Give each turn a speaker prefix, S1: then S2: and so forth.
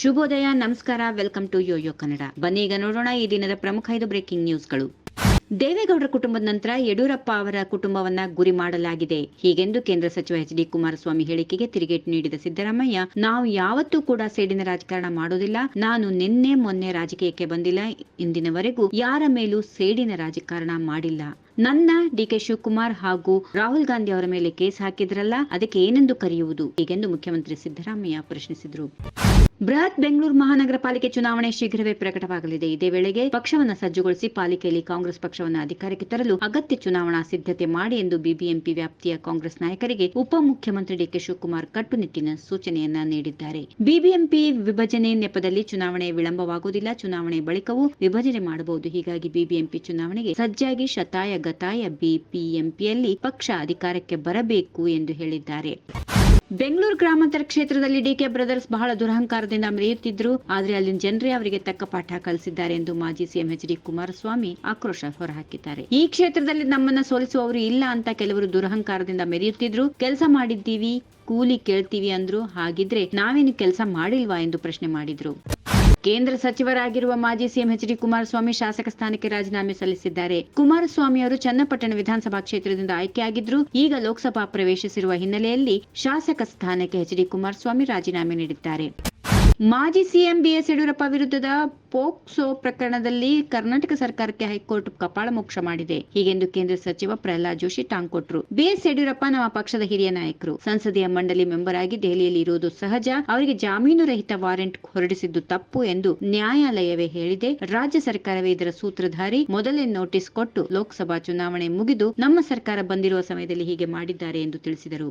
S1: ಶುಭೋದಯ, ನಮಸ್ಕಾರ, welcome to Yoyo Kannada. ಬನ್ನಿ ಈಗ ನೋಡೋಣ ಈ ದಿನದ ಪ್ರಮುಖ ಐದು ಬ್ರೇಕಿಂಗ್ ನ್ಯೂಸ್ಗಳು ದೇವೇಗೌಡರ ಕುಟುಂಬದ ನಂತರ ಯಡಿಯೂರಪ್ಪ ಅವರ ಕುಟುಂಬವನ್ನ ಗುರಿ ಮಾಡಲಾಗಿದೆ. ಹೀಗೆಂದು ಕೇಂದ್ರ ಸಚಿವ ಎಚ್ ಡಿ ಕುಮಾರಸ್ವಾಮಿ ಹೇಳಿಕೆಗೆ ತಿರುಗೇಟು ನೀಡಿದ ಸಿದ್ದರಾಮಯ್ಯ, ನಾವು ಯಾವತ್ತೂ ಕೂಡ ಸೇಡಿನ ರಾಜಕಾರಣ ಮಾಡೋದಿಲ್ಲ. ನಾನು ನಿನ್ನೆ ಮೊನ್ನೆ ರಾಜಕೀಯಕ್ಕೆ ಬಂದಿಲ್ಲ. ಇಂದಿನವರೆಗೂ ಯಾರ ಮೇಲೂ ಸೇಡಿನ ರಾಜಕಾರಣ ಮಾಡಿಲ್ಲ. ನನ್ನ ಡಿಕೆ ಶಿವಕುಮಾರ್ ಹಾಗೂ ರಾಹುಲ್ ಗಾಂಧಿ ಅವರ ಮೇಲೆ ಕೇಸ್ ಹಾಕಿದ್ರಲ್ಲ, ಅದಕ್ಕೆ ಏನೆಂದು ಕರೆಯುವುದು? ಹೀಗೆಂದು ಮುಖ್ಯಮಂತ್ರಿ ಸಿದ್ದರಾಮಯ್ಯ ಪ್ರಶ್ನಿಸಿದರು. ಬೃಹತ್ ಬೆಂಗಳೂರು ಮಹಾನಗರ ಪಾಲಿಕೆ ಚುನಾವಣೆ ಶೀಘ್ರವೇ ಪ್ರಕಟವಾಗಲಿದೆ. ಇದೇ ವೇಳೆಗೆ ಪಕ್ಷವನ್ನು ಸಜ್ಜುಗೊಳಿಸಿ ಪಾಲಿಕೆಯಲ್ಲಿ ಕಾಂಗ್ರೆಸ್ ಪಕ್ಷವನ್ನು ಅಧಿಕಾರಕ್ಕೆ ತರಲು ಅಗತ್ಯ ಚುನಾವಣಾ ಸಿದ್ಧತೆ ಮಾಡಿ ಎಂದು ಬಿಬಿಎಂಪಿ ವ್ಯಾಪ್ತಿಯ ಕಾಂಗ್ರೆಸ್ ನಾಯಕರಿಗೆ ಉಪಮುಖ್ಯಮಂತ್ರಿ ಡಿಕೆ ಶಿವಕುಮಾರ್ ಕಟ್ಟುನಿಟ್ಟಿನ ಸೂಚನೆಯನ್ನ ನೀಡಿದ್ದಾರೆ. ಬಿಬಿಎಂಪಿ ವಿಭಜನೆ ನೆಪದಲ್ಲಿ ಚುನಾವಣೆ ವಿಳಂಬವಾಗುವುದಿಲ್ಲ. ಚುನಾವಣೆ ಬಳಿಕವೂ ವಿಭಜನೆ ಮಾಡಬಹುದು. ಹೀಗಾಗಿ ಬಿಬಿಎಂಪಿ ಚುನಾವಣೆಗೆ ಸಜ್ಜಾಗಿ ಶತಾಯ ಗತಾಯ ಬಿಬಿಎಂಪಿಯಲ್ಲಿ ಪಕ್ಷ ಅಧಿಕಾರಕ್ಕೆ ಬರಬೇಕು ಎಂದು ಹೇಳಿದ್ದಾರೆ. ಬೆಂಗಳೂರು ಗ್ರಾಮಾಂತರ ಕ್ಷೇತ್ರದಲ್ಲಿ ಡಿಕೆ ಬ್ರದರ್ಸ್ ಬಹಳ ದುರಹಂಕಾರದಿಂದ ಮೆರೆಯುತ್ತಿದ್ರು. ಆದರೆ ಅಲ್ಲಿನ ಜನರೇ ಅವರಿಗೆ ತಕ್ಕ ಪಾಠ ಕಲಿಸಿದ್ದಾರೆ ಎಂದು ಮಾಜಿ ಸಿಎಂ ಎಚ್ ಡಿ ಕುಮಾರಸ್ವಾಮಿ ಆಕ್ರೋಶ ಹೊರಹಾಕಿದ್ದಾರೆ. ಈ ಕ್ಷೇತ್ರದಲ್ಲಿ ನಮ್ಮನ್ನ ಸೋಲಿಸುವವರು ಇಲ್ಲ ಅಂತ ಕೆಲವರು ದುರಹಂಕಾರದಿಂದ ಮೆರೆಯುತ್ತಿದ್ರು. ಕೆಲಸ ಮಾಡಿದ್ದೀವಿ, ಕೂಲಿ ಕೇಳ್ತೀವಿ ಅಂದ್ರು. ಹಾಗಿದ್ರೆ ನಾವೇನು ಕೆಲಸ ಮಾಡಿಲ್ವಾ ಎಂದು ಪ್ರಶ್ನೆ ಮಾಡಿದ್ರು. ಕೇಂದ್ರ ಸಚಿವರಾಗಿರುವ ಮಾಜಿ ಸಿಎಂ ಎಚ್ ಡಿ ಕುಮಾರಸ್ವಾಮಿ ಶಾಸಕ ಸ್ಥಾನಕ್ಕೆ ರಾಜೀನಾಮೆ ಸಲ್ಲಿಸಿದ್ದಾರೆ. ಕುಮಾರಸ್ವಾಮಿ ಅವರು ಚನ್ನಪಟ್ಟಣ ವಿಧಾನಸಭಾ ಕ್ಷೇತ್ರದಿಂದ ಆಯ್ಕೆಯಾಗಿದ್ರು. ಈಗ ಲೋಕಸಭಾ ಪ್ರವೇಶಿಸಿರುವ ಹಿನ್ನೆಲೆಯಲ್ಲಿ ಶಾಸಕ ಸ್ಥಾನಕ್ಕೆ ಎಚ್ ಡಿ ಕುಮಾರಸ್ವಾಮಿ ರಾಜೀನಾಮೆ ನೀಡಿದ್ದಾರೆ. ಮಾಜಿ ಸಿಎಂ ಬಿಎಸ್ ಯಡಿಯೂರಪ್ಪ ವಿರುದ್ಧದ ಪೋಕ್ಸೋ ಪ್ರಕರಣದಲ್ಲಿ ಕರ್ನಾಟಕ ಸರ್ಕಾರಕ್ಕೆ ಹೈಕೋರ್ಟ್ ಕಪಾಳ ಮೋಕ್ಷ ಮಾಡಿದೆ. ಹೀಗೆಂದು ಕೇಂದ್ರ ಸಚಿವ ಪ್ರಹ್ಲಾದ್ ಜೋಶಿ ಟಾಂಗ್ ಕೊಟ್ರು. ಬಿಎಸ್ ಯಡಿಯೂರಪ್ಪ ನಮ್ಮ ಪಕ್ಷದ ಹಿರಿಯ ನಾಯಕರು. ಸಂಸದೀಯ ಮಂಡಳಿ ಮೆಂಬರ್ ಆಗಿ ದೆಹಲಿಯಲ್ಲಿ ಇರುವುದು ಸಹಜ. ಅವರಿಗೆ ಜಾಮೀನು ರಹಿತ ವಾರೆಂಟ್ ಹೊರಡಿಸಿದ್ದು ತಪ್ಪು ಎಂದು ನ್ಯಾಯಾಲಯವೇ ಹೇಳಿದೆ. ರಾಜ್ಯ ಸರ್ಕಾರವೇ ಇದರ ಸೂತ್ರಧಾರಿ. ಮೊದಲೇ ನೋಟಿಸ್ ಕೊಟ್ಟು ಲೋಕಸಭಾ ಚುನಾವಣೆ ಮುಗಿದು ನಮ್ಮ ಸರ್ಕಾರ ಬಂದಿರುವ ಸಮಯದಲ್ಲಿ ಹೀಗೆ ಮಾಡಿದ್ದಾರೆ ಎಂದು ತಿಳಿಸಿದರು.